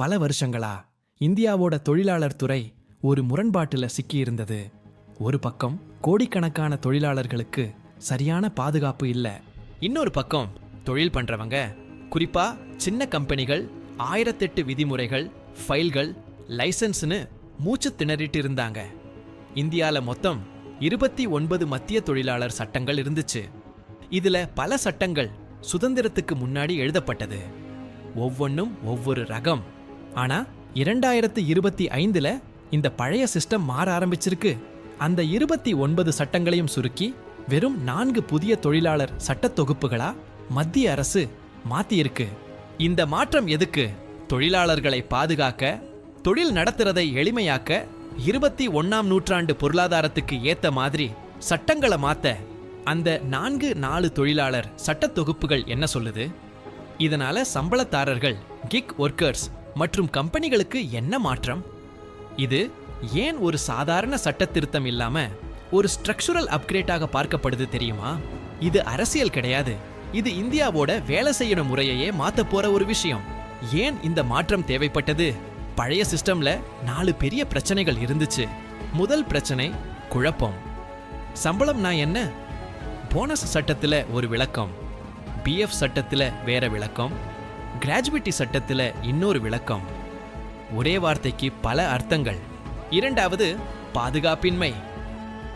பல வருஷங்களா இந்தியாவோட தொழிலாளர் துறை ஒரு முரண்பாட்டில் சிக்கியிருந்தது. ஒரு பக்கம் கோடிக்கணக்கான தொழிலாளர்களுக்கு சரியான பாதுகாப்பு இல்லை. இன்னொரு பக்கம் தொழில் பண்ணுறவங்க குறிப்பாக சின்ன கம்பெனிகள் ஆயிரத்தெட்டு விதிமுறைகள் ஃபைல்கள் லைசன்ஸ்னு மூச்சு திணறிட்டு இருந்தாங்க. இந்தியாவில் மொத்தம் இருபத்தி ஒன்பது மத்திய தொழிலாளர் சட்டங்கள் இருந்துச்சு. இதில் பல சட்டங்கள் சுதந்திரத்துக்கு முன்னாடி எழுதப்பட்டது. ஒவ்வொன்றும் ஒவ்வொரு ரகம். ஆனா இரண்டாயிரத்து இருபத்தி ஐந்துல இந்த பழைய சிஸ்டம் மாற ஆரம்பிச்சிருக்கு. அந்த இருபத்தி ஒன்பது சட்டங்களையும் சுருக்கி வெறும் நான்கு புதிய தொழிலாளர் சட்ட தொகுப்புகளா மத்திய அரசு மாத்தியிருக்கு. இந்த மாற்றம் எதுக்கு? தொழிலாளர்களை பாதுகாக்க தொழில் நடத்துறதை எளிமையாக்க இருபத்தி ஒன்னாம் நூற்றாண்டு பொருளாதாரத்துக்கு ஏத்த மாதிரி சட்டங்களை மாத்த அந்த நான்கு நாலு தொழிலாளர் சட்ட தொகுப்புகள் என்ன சொல்லுது? இதனால சம்பளத்தாரர்கள் கிக் ஒர்க்கர்ஸ் மற்றும் கம்பெனிகளுக்கு என்ன மாற்றம்? இது ஏன் ஒரு சாதாரண சட்ட திருத்தம் இல்லாம ஒரு ஸ்ட்ரக்சுரல் அப்கிரேட்டாக பார்க்கப்படுது தெரியுமா? இது அரசியல் கிடையாது. இது இந்தியாவோட வேலை செய்யணும் முறையையே மாத்த போற ஒரு விஷயம். ஏன் இந்த மாற்றம் தேவைப்பட்டது? பழைய சிஸ்டம்ல நாலு பெரிய பிரச்சனைகள் இருந்துச்சு. முதல் பிரச்சனை குழப்பம். சம்பளம் நான் என்ன? போனஸ் சட்டத்தில் ஒரு விளக்கம். பிஎஃப் சட்டத்தில் வேற விளக்கம். கிராஜுவிட்டி சட்டத்தில் இன்னொரு விளக்கம். ஒரே வார்த்தைக்கு பல அர்த்தங்கள். இரண்டாவது பாதுகாப்பின்மை.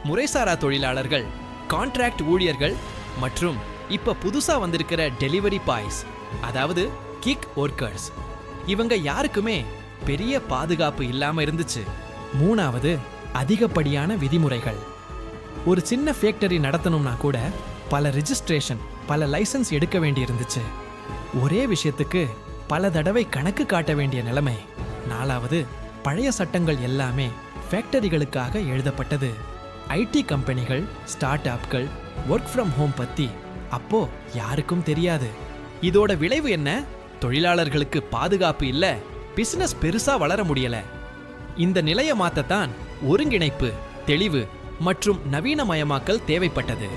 முறைசாரா தொழிலாளர்கள் கான்ட்ராக்ட் ஊழியர்கள் மற்றும் இப்போ புதுசாக வந்திருக்கிற டெலிவரி பாய்ஸ் அதாவது கிக் ஒர்க்கர்ஸ் இவங்க யாருக்குமே பெரிய பாதுகாப்பு இல்லாமல் இருந்துச்சு. மூணாவது அதிகப்படியான விதிமுறைகள். ஒரு சின்ன ஃபேக்டரி நடத்தணும்னா கூட பல ரிஜிஸ்ட்ரேஷன் பல லைசன்ஸ் எடுக்க வேண்டியிருந்துச்சு. ஒரே விஷயத்துக்கு பல தடவை கணக்கு காட்ட வேண்டிய நிலைமை. நாலாவது பழைய சட்டங்கள் எல்லாமே ஃபேக்டரிகளுக்காக எழுதப்பட்டது. ஐடி கம்பெனிகள் ஸ்டார்ட் அப்கள் ஒர்க் ஃப்ரம் ஹோம் பற்றி அப்போ யாருக்கும் தெரியாது. இதோட விளைவு என்ன? தொழிலாளர்களுக்கு பாதுகாப்பு இல்லை பிசினஸ் பெருசா வளர முடியல. இந்த நிலையை மாத்தத்தான் ஒருங்கிணைப்பு தெளிவு மற்றும் நவீனமயமாக்கல் தேவைப்பட்டது.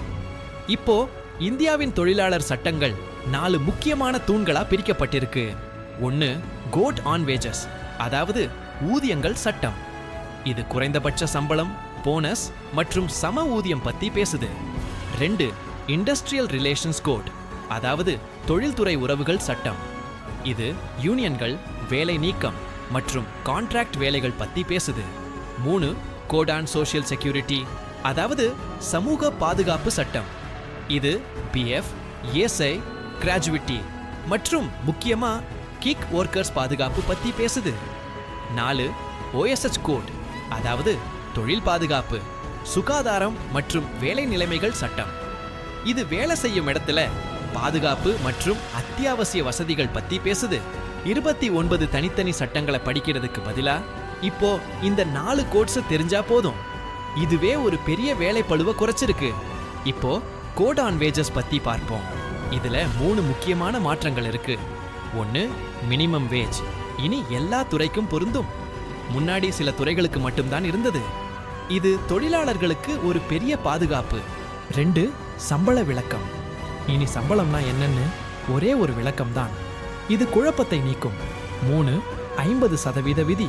இப்போ இந்தியாவின் தொழிலாளர் சட்டங்கள் நாலு முக்கியமான தூண்களா பிரிக்கப்பட்டிருக்கு. ஒன்று கோட் ஆன் வேஜஸ் அதாவது ஊதியங்கள் சட்டம். இது குறைந்தபட்ச சம்பளம் போனஸ் மற்றும் சம ஊதியம் பத்தி பேசுது. ரெண்டு இண்டஸ்ட்ரியல் ரிலேஷன்ஸ் கோட் அதாவது தொழில்துறை உறவுகள் சட்டம். இது யூனியன்கள் வேலை நீக்கம் மற்றும் கான்ட்ராக்ட் வேலைகள் பத்தி பேசுது. மூணு கோட் ஆன் சோஷியல் செக்யூரிட்டி அதாவது சமூக பாதுகாப்பு சட்டம். இது பிஎஃப் ஏஎஸ்ஐ கிராஜுவிட்டி மற்றும் முக்கியமா கிக் ஒர்க்கர்ஸ் பாதுகாப்பு பத்தி பேசுது. நாலு ஓஎஸ்எச் கோட் அதாவது தொழில் பாதுகாப்பு சுகாதாரம் மற்றும் வேலை நிலைமைகள் சட்டம். இது வேலை செய்யும் இடத்துல பாதுகாப்பு மற்றும் அத்தியாவசிய வசதிகள் பத்தி பேசுது. இருபத்தி ஒன்பது தனித்தனி சட்டங்களை படிக்கிறதுக்கு பதிலா இப்போ இந்த நாலு கோட்ஸ் தெரிஞ்சா போதும். இதுவே ஒரு பெரிய வேலை பழுவ குறைச்சிருக்கு. இப்போ கோட் ஆன் வேஜஸ் பத்தி பார்ப்போம். இதுல மூணு முக்கியமான மாற்றங்கள் இருக்கு. ஒன்னு மினிமம் வேஜ் இனி எல்லா துறைக்கும் பொருந்தும். முன்னாடி சில துறைகளுக்கு மட்டும்தான் இருந்தது. இது தொழிலாளர்களுக்கு ஒரு பெரிய பாதுகாப்பு. ரெண்டு சம்பள விளக்கம். இனி சம்பளம்னா என்னன்னு ஒரே ஒரு விளக்கம்தான். இது குழப்பத்தை நீக்கும். மூணு ஐம்பது சதவீத விதி.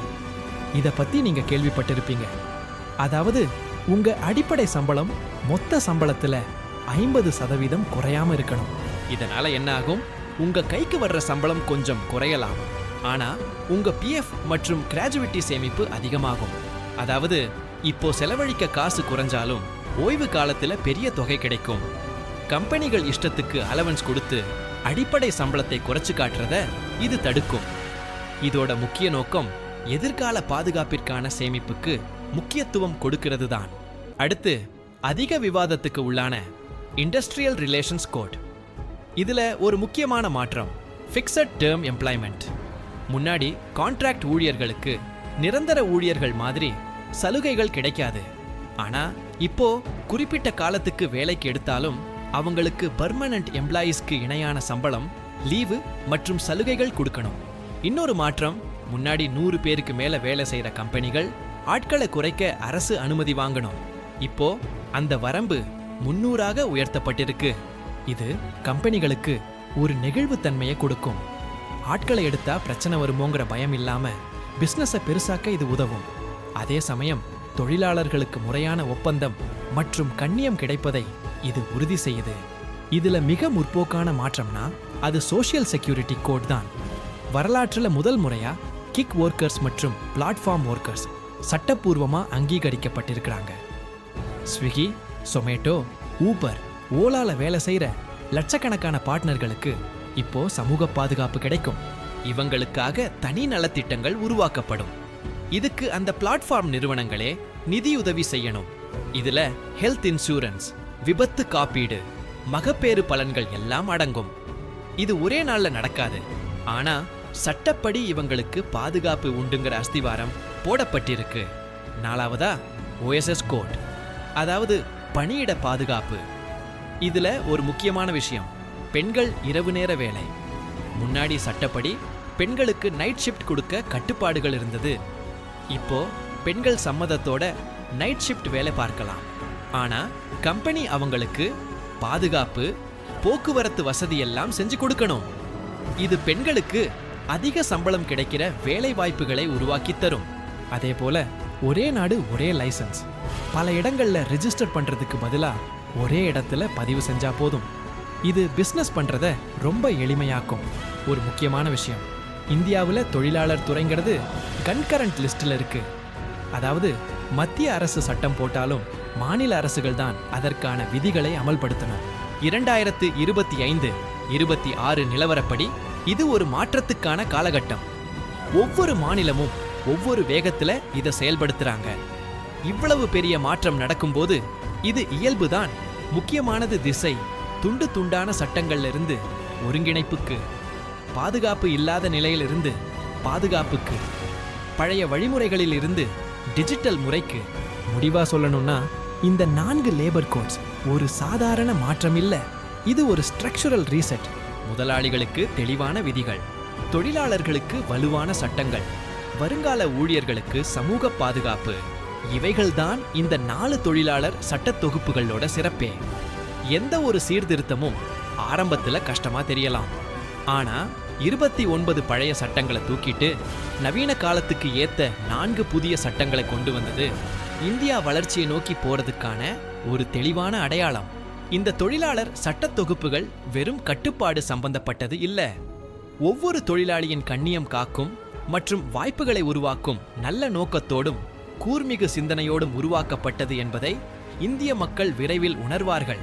இத பத்தி நீங்க கேள்விப்பட்டிருப்பீங்க. அதாவது உங்க அடிப்படை சம்பளம் மொத்த சம்பளத்துல ஐம்பது சதவீதம் குறையாம இருக்கணும். இதனால என்ன ஆகும்? உங்க கைக்கு வர்ற சம்பளம் கொஞ்சம் குறையலாம். ஆனா உங்க பிஎஃப் மற்றும் கிராஜுவிட்டி சேமிப்பு அதிகமாகும். அதாவது இப்போ செலவழிக்க காசு குறைஞ்சாலும் ஓய்வு காலத்துல பெரிய தொகை கிடைக்கும். கம்பெனிகள் இஷ்டத்துக்கு அலவன்ஸ் கொடுத்து அடிப்படை சம்பளத்தை குறைச்சு காட்டுறத இது தடுக்கும். இதோட முக்கிய நோக்கம் எதிர்கால பாதுகாப்பிற்கான சேமிப்புக்கு முக்கியத்துவம் கொடுக்கிறது தான் அடுத்து அதிக விவாதத்துக்கு உள்ளான இண்டஸ்ட்ரியல் ரிலேஷன்ஸ் கோட் இதில் ஒரு முக்கியமான மாற்றம். ஃபிக்ஸட் டேர்ம் எம்ப்ளாய்மெண்ட் முன்னாடி கான்ட்ராக்ட் ஊழியர்களுக்கு நிரந்தர ஊழியர்கள் மாதிரி சலுகைகள் கிடைக்காது. ஆனால் இப்போ குறிப்பிட்ட காலத்துக்கு வேலைக்கு எடுத்தாலும் அவங்களுக்கு பர்மனன்ட் எம்ப்ளாயீஸ்க்கு இணையான சம்பளம் லீவு மற்றும் சலுகைகள் கொடுக்கணும். இன்னொரு மாற்றம் முன்னாடி நூறு பேருக்கு மேலே வேலை செய்கிற கம்பெனிகள் ஆட்களை குறைக்க அரசு அனுமதி வாங்கணும். இப்போ அந்த வரம்பு முன்னூறாக உயர்த்தப்பட்டிருக்கு. இது கம்பெனிகளுக்கு ஒரு நெகிழ்வுத்தன்மையை கொடுக்கும். ஆட்களை எடுத்தா பிரச்சனை வருமோங்கிற பயம் இல்லாம பிஸ்னஸை பெருசாக்க இது உதவும். அதே சமயம் தொழிலாளர்களுக்கு முறையான ஒப்பந்தம் மற்றும் கண்ணியம் கிடைப்பதை இது உறுதி செய்யுது. இதுல மிக முற்போக்கான மாற்றம்னா அது சோஷியல் செக்யூரிட்டி கோட் தான். வரலாற்றுல முதல் முறையா கிக் ஒர்க்கர்ஸ் மற்றும் பிளாட்ஃபார்ம் ஒர்க்கர்ஸ் சட்டப்பூர்வமாக அங்கீகரிக்கப்பட்டிருக்கிறாங்க. ஸ்விக்கி சொமேட்டோ ஊபர் ஓலால வேலை செய்யற லட்சக்கணக்கான பார்ட்னர்களுக்கு இப்போ சமூக பாதுகாப்பு கிடைக்கும். இவங்களுக்காக தனி நலத்திட்டங்கள் உருவாக்கப்படும். இதுக்கு அந்த பிளாட்ஃபார்ம் நிறுவனங்களே நிதியுதவி செய்யணும். இதுல ஹெல்த் இன்சூரன்ஸ் விபத்து காப்பீடு மகப்பேறு பலன்கள் எல்லாம் அடங்கும். இது ஒரே நாள்ல நடக்காது. ஆனா சட்டப்படி இவங்களுக்கு பாதுகாப்பு உண்டுங்கிற அஸ்திவாரம் போடப்பட்டிருக்கு. நாலாவதா ஓஎஸ்எஸ் கோட் அதாவது பணியிட பாதுகாப்பு. இதுல ஒரு முக்கியமான விஷயம். பெண்கள் இரவு நேர வேலை. முன்னாடி சட்டப்படி பெண்களுக்கு நைட் ஷிஃப்ட் கொடுக்க கட்டுப்பாடுகள் இருந்தது. இப்போ பெண்கள் சம்மதத்தோட நைட் ஷிஃப்ட் வேலை பார்க்கலாம். ஆனா கம்பெனி அவங்களுக்கு பாதுகாப்பு போக்குவரத்து வசதி எல்லாம் செஞ்சு கொடுக்கணும். இது பெண்களுக்கு அதிக சம்பளம் கிடைக்கிற வேலை வாய்ப்புகளை உருவாக்கி தரும். அதே போல ஒரே நாடு ஒரே லைசன்ஸ் பல இடங்கள்ல ரெஜிஸ்டர் பண்றதுக்கு பதிலாக ஒரே இடத்துல பதிவு செஞ்சா போதும். இது பிஸ்னஸ் பண்றத ரொம்ப எளிமையாக்கும். ஒரு முக்கியமான விஷயம். இந்தியாவில் தொழிலாளர் துறைங்கிறது கன்கரண்ட் லிஸ்டில் இருக்கு. அதாவது மத்திய அரசு சட்டம் போட்டாலும் மாநில அரசுகள் தான் அதற்கான விதிகளை அமல்படுத்தணும். இரண்டாயிரத்து இருபத்தி ஐந்து இருபத்தி ஆறு நிலவரப்படி இது ஒரு மாற்றத்துக்கான காலகட்டம். ஒவ்வொரு மாநிலமும் ஒவ்வொரு வேகத்தில் இதை செயல்படுத்துறாங்க. இவ்வளவு பெரிய மாற்றம் நடக்கும்போது இது இயல்புதான். முக்கியமானது திசை. துண்டு துண்டான சட்டங்கள்ல இருந்து ஒருங்கிணைப்புக்கு. பாதுகாப்பு இல்லாத நிலையிலிருந்து பாதுகாப்புக்கு. பழைய வழிமுறைகளில் இருந்து டிஜிட்டல் முறைக்கு. முடிவா சொல்லணும்னா இந்த நான்கு லேபர் கோட்ஸ் ஒரு சாதாரண மாற்றம் இல்லை இது ஒரு ஸ்ட்ரக்சரல் ரீசெட். முதலாளிகளுக்கு தெளிவான விதிகள். தொழிலாளர்களுக்கு வலுவான சட்டங்கள். வருங்கால ஊழியர்களுக்கு சமூக பாதுகாப்பு. இவைகள்தான் இந்த நாலு தொழிலாளர் சட்ட தொகுப்புகளோட சிறப்பே. எந்த ஒரு சீர்திருத்தமும் ஆரம்பத்துல கஷ்டமா தெரியலாம். ஆனா இருபத்தி ஒன்பது பழைய சட்டங்களை தூக்கிட்டு நவீன காலத்துக்கு ஏத்த நான்கு புதிய சட்டங்களை கொண்டு வந்தது இந்தியா வளர்ச்சியை நோக்கி போறதுக்கான ஒரு தெளிவான அடையாளம். இந்த தொழிலாளர் சட்ட தொகுப்புகள் வெறும் கட்டுப்பாடு சம்பந்தப்பட்டது இல்ல. ஒவ்வொரு தொழிலாளியின் கண்ணியம் காக்கும் மற்றும் வாய்ப்புகளை உருவாக்கும் நல்ல நோக்கத்தோடும் கூர்மிகு சிந்தனையோடும் உருவாக்கப்பட்டது என்பதை இந்திய மக்கள் விரைவில் உணர்வார்கள்.